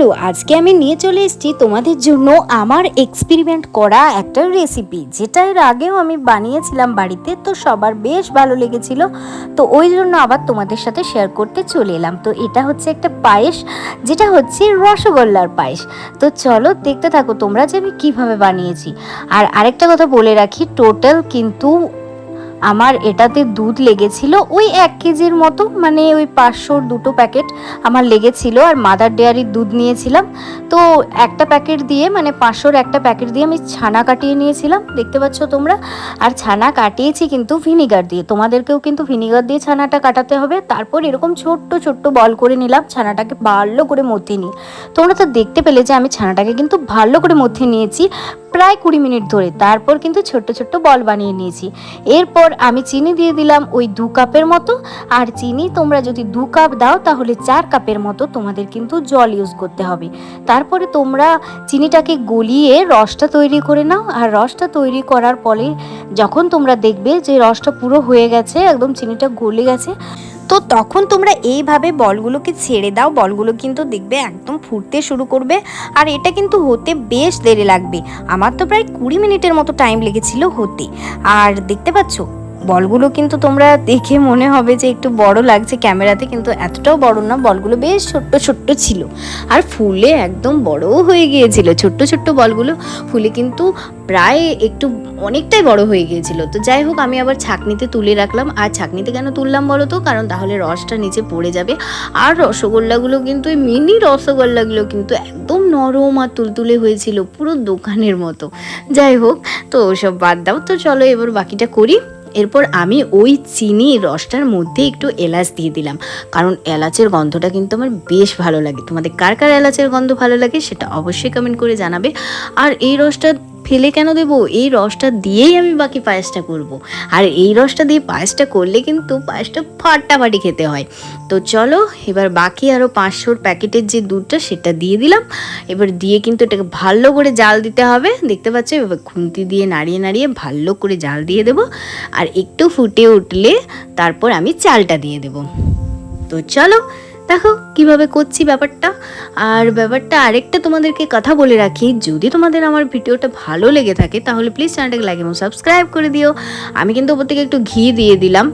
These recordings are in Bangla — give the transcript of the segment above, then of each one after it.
চলো, আজকে আমি নিয়ে চলে এসেছি তোমাদের জন্য আমার এক্সপেরিমেন্ট করা একটা রেসিপি যেটা এর আগেও আমি বানিয়েছিলাম বাড়িতে, তো সবার বেশ ভালো লেগেছিল। তো ওই জন্য আবার তোমাদের সাথে শেয়ার করতে চলে এলাম। তো এটা হচ্ছে একটা পায়েস, যেটা হচ্ছে রসগোল্লার পায়েস। তো চলো, দেখতে থাকো তোমরা যে আমি কীভাবে বানিয়েছি। আর আরেকটা কথা বলে রাখি টোটাল কিন্তু আমার এটাতে দুধ লেগেছিল ওই এক কেজির মতো মানে ওই পাঁচশোর দুটো প্যাকেট আমার লেগেছিল আর মাদার ডেয়ারির দুধ নিয়েছিলাম। তো একটা প্যাকেট দিয়ে মানে পাঁচশোর একটা প্যাকেট দিয়ে আমি ছানা কাটিয়ে নিয়েছিলাম, দেখতে পাচ্ছ তোমরা। আর ছানা কাটিয়েছি কিন্তু ভিনিগার দিয়ে, তোমাদেরকেও কিন্তু ভিনিগার দিয়ে ছানাটা কাটাতে হবে। তারপর এরকম ছোট্ট ছোট্ট বল করে নিলাম, ছানাটাকে ভালো করে মধ্যে নিই তোমরা তো দেখতে পেলে যে আমি ছানাটাকে কিন্তু ভালো করে মধ্যে নিয়েছি প্রায় কুড়ি মিনিট ধরে। তারপর কিন্তু ছোট্ট ছোট্ট বল বানিয়ে নিয়েছি। এরপর আমি চিনি দিয়ে দিলাম ওই দু কাপের মতো। আর চিনি তোমরা যদি দু কাপ দাও, তাহলে চার কাপের মতো তোমাদের কিন্তু জল ইউজ করতে হবে। তারপরে তোমরা চিনিটাকে গলিয়ে রসটা তৈরি করে নাও। আর রসটা তৈরি করার পরে যখন তোমরা দেখবে যে রসটা পুরো হয়ে গেছে, একদম চিনিটা গলে গেছে তো তখন তোমরা এইভাবে বলগুলোকে ছেড়ে দাও। বলগুলো কিন্তু দেখবে একদম ফুটতে শুরু করবে। আর এটা কিন্তু হতে বেশ দেরি লাগবে। আমার তো প্রায় কুড়ি মিনিটের মতো টাইম লেগেছিল হতে। আর দেখতে পাচ্ছ বলগুলো কিন্তু তোমরা দেখে মনে হবে যে একটু বড় লাগছে ক্যামেরাতে, কিন্তু এতটাও বড় না, বলগুলো বেশ ছোট্ট ছোট্ট ছিল। আর ফুলে একদম বড়ও হয়ে গিয়েছিল, ছোট্ট ছোট্ট বলগুলো ফুলে কিন্তু প্রায় একটু অনেকটাই বড় হয়ে গিয়েছিল। তো যাই হোক, আমি আবার ছাকনিতে তুলে রাখলাম। আর ছাকনিতে কেন তুললাম বলো তো? কারণ তাহলে রসটা নিচে পড়ে যাবে। আর রসগোল্লাগুলো কিন্তু ওই মিনি রসগোল্লাগুলো কিন্তু একদম নরম আর তুলতুলে হয়েছিল, পুরো দোকানের মতো। যাই হোক, তো ওসব বাদ দাও। তো চলো এবার বাকিটা করি। এরপর আমি ওই চিনি রসটার মধ্যে একটু এলাচ দিয়ে দিলাম। কারণ এলাচের গন্ধটা কিন্তু আমার বেশ ভালো লাগে। তোমাদের কার কার এলাচের গন্ধ ভালো লাগে সেটা অবশ্যই কমেন্ট করে জানাবে। আর এই রসটা ফেলে কেন দেবো? এই রসটা দিয়েই আমি বাকি পায়েসটা করব। আর এই রসটা দিয়ে পায়েসটা করলে কিন্তু পায়েসটা ফাটাফাটি খেতে হয়। তো চলো, এবার বাকি আরও পাঁচশোর প্যাকেটের যে দুধটা, সেটা দিয়ে দিলাম। এবার দিয়ে কিন্তু এটাকে ভালো করে জাল দিতে হবে। দেখতে পাচ্ছ? এবার খুন্তি দিয়ে নাড়িয়ে নাড়িয়ে ভালো করে জাল দিয়ে দেবো। আর একটু ফুটে উঠলে তারপর আমি চালটা দিয়ে দেবো। তো চলো দেখো কীভাবে করছি ব্যাপারটা। আর ব্যাপারটা আরেকটা তোমাদেরকে কথা বলে রাখি, যদি তোমাদের আমার ভিডিওটা ভালো লেগে থাকে, তাহলে প্লিজ চ্যানেলটাকে লাইক এবং সাবস্ক্রাইব করে দিও। আমি কিন্তু ওপর থেকে একটু ঘি দিয়ে দিলাম।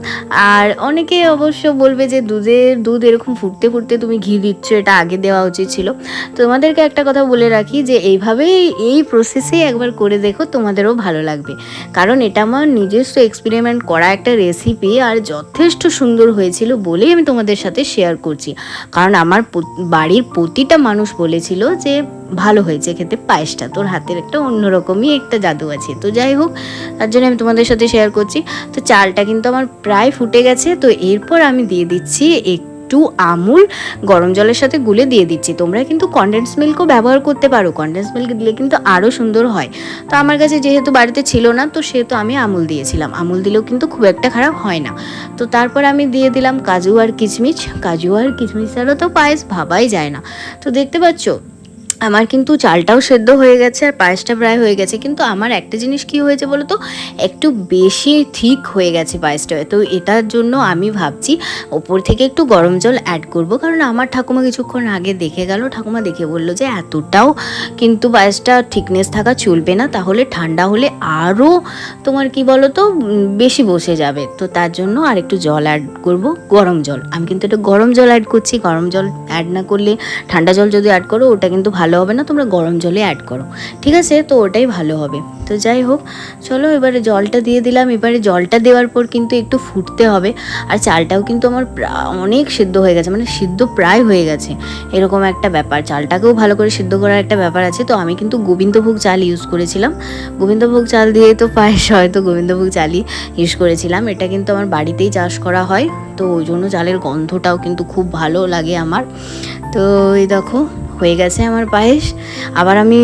আর অনেকে অবশ্য বলবে যে দুধের, দুধ এরকম ফুটতে ফুটতে তুমি ঘি দিচ্ছ, এটা আগে দেওয়া উচিত ছিল। তোমাদেরকে একটা কথা বলে রাখি যে এইভাবেই, এই প্রসেসেই একবার করে দেখো তোমাদেরও ভালো লাগবে। কারণ এটা আমার নিজস্ব এক্সপেরিমেন্ট করা একটা রেসিপি আর যথেষ্ট সুন্দর হয়েছিল বলেই আমি তোমাদের সাথে শেয়ার করছি। কারণ আমার বাড়ির প্রতিটা মানুষ বলেছিল যে ভালো হয়েছে খেতে পায়েসটা, তোর হাতের একটা অন্যরকমই একটা জাদু আছে। তো যাই হোক, তার জন্য আমি তোমাদের সাথে শেয়ার করছি। তো চালটা কিন্তু আমার প্রায় ফুটে গেছে, তো এরপর আমি দিয়ে দিচ্ছি একটু আমুল গরম জলের সাথে গুলে দিয়ে দিচ্ছি। তোমরা কিন্তু কন্ডেন্স মিল্কও ব্যবহার করতে পারো। কন্ডেন্স মিল্ক দিলে কিন্তু আরও সুন্দর হয়। তো আমার কাছে যেহেতু বাড়িতে ছিল না, তো সেহেতু আমি আমুল দিয়েছিলাম। আমুল দিলেও কিন্তু খুব একটা খারাপ হয় না। তো তারপর আমি দিয়ে দিলাম কাজু আর কিচমিচ। কাজু আর কিচমিচ ছাড়া তো পায়েস ভাবাই যায় না। তো দেখতে পাচ্ছ আমার কিন্তু চালটাও সেদ্ধ হয়ে গেছে আর পায়েসটা প্রায় হয়ে গেছে। কিন্তু আমার একটা জিনিস কি হয়েছে বলো তো একটু বেশি ঠিক হয়ে গেছে পায়েসটা। তো এটার জন্য আমি ভাবছি ওপর থেকে একটু গরম জল অ্যাড করব। কারণ আমার ঠাকুমা কিছুক্ষণ আগে দেখে গেল। ঠাকুমা দেখে বলল যে, এতটাও কিন্তু পায়েসটা ঠিকনেস থাকা চলবে না। তাহলে ঠান্ডা হলে আরও তোমার কি বলো তো বেশি বসে যাবে। তো তার জন্য আর একটু জল অ্যাড করব। গরম জল। আমি কিন্তু একটু গরম জল অ্যাড করছি। গরম জল অ্যাড না করলে ঠান্ডা জল যদি অ্যাড করো, ওটা কিন্তু ভালো হবে না, তোমরা গরম জলে অ্যাড করো। ঠিক আছে? তো ওটাই ভালো হবে। তো যাই হোক, চলো এবারে জলটা দিয়ে দিলাম। এবারে জলটা দেওয়ার পর কিন্তু একটু ফুটতে হবে। আর চালটাও কিন্তু আমার অনেক সিদ্ধ হয়ে গেছে। মানে সিদ্ধ প্রায় হয়ে গেছে। এরকম একটা ব্যাপার। চালটাকেও ভালো করে সিদ্ধ করার একটা ব্যাপার আছে। তো আমি কিন্তু গোবিন্দভোগ চাল ইউজ করেছিলাম। গোবিন্দভোগ চাল দিয়ে তো পায়েস হয়। তো গোবিন্দভোগ চালই ইউজ করেছিলাম। এটা কিন্তু আমার বাড়িতেই চাষ করা হয়। তো ওই জন্য চালের গন্ধটাও কিন্তু খুব ভালো লাগে আমার। তো এই দেখো হয়ে গেছে আমার পায়েস। আবার আমি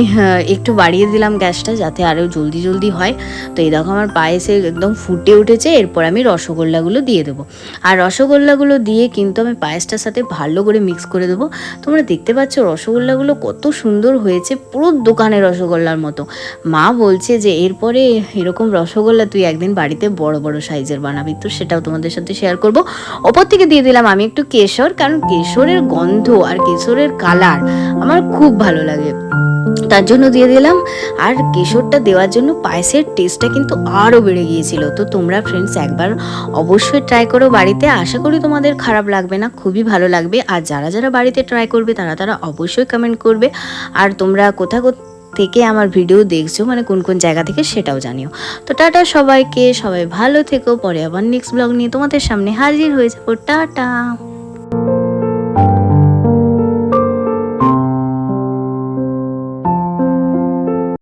একটু বাড়িয়ে দিলাম গ্যাসটা যাতে আরও জলদি জলদি হয়। তো এই দেখো আমার পায়েসে একদম ফুটে উঠেছে, এরপর আমি রসগোল্লাগুলো দিয়ে দেবো। আর রসগোল্লাগুলো দিয়ে কিন্তু আমি পায়েসটার সাথে ভালো করে মিক্স করে দেবো। তোমরা দেখতে পাচ্ছ রসগোল্লাগুলো কত সুন্দর হয়েছে, পুরো দোকানে রসগোল্লার মতো। মা বলছে যে, এরপরে এরকম রসগোল্লা তুই একদিন বাড়িতে বড় বড় সাইজের বানাবি। তো সেটাও তোমাদের সাথে শেয়ার করব। ওপর থেকে দিয়ে দিলাম আমি একটু কেশর, কারণ কেশরের গন্ধ আর কেশরের কালার আমার খুব ভালো লাগে। তার জন্য দিয়ে দিলাম। আর কেশরটা দেওয়ার জন্য পায়েসের টেস্টটা কিন্তু আরও বেড়ে গিয়েছিল। তো তোমরা ফ্রেন্ডস একবার অবশ্যই ট্রাই করো বাড়িতে। আশা করি তোমাদের খারাপ লাগবে না, খুবই ভালো লাগবে। আর যারা যারা বাড়িতে ট্রাই করবে, তারা তারা অবশ্যই কমেন্ট করবে। আর তোমরা কোথা থেকে আমার ভিডিও দেখছ মানে কোন কোন জায়গা থেকে সেটাও জানিও। তো টাটা সবাইকে, সবাই ভালো থেকো। পরে আবার নেক্সট ব্লগ নিয়ে তোমাদের সামনে হাজির হয়ে যাব। টাটা!